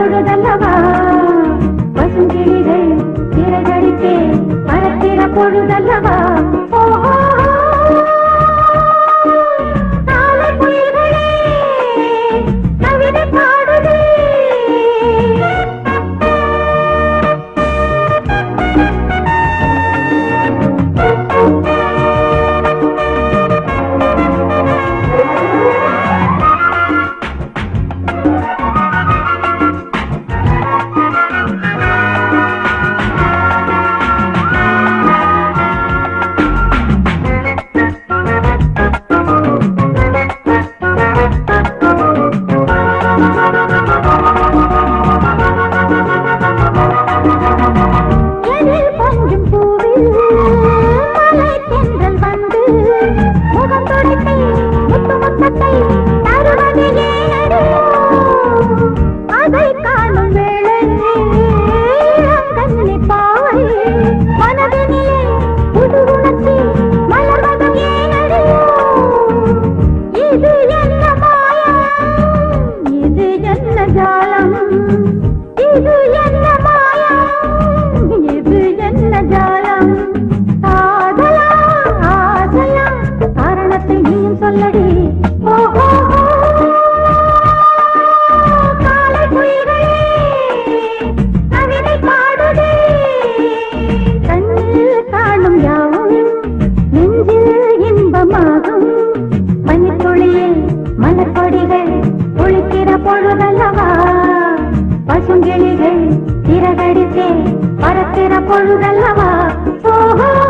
பொழுதல்லவா பசுங்கிளிகள் சிறகடித்தே பறக்கிற பொழுதல்லவா? ஓஹோ!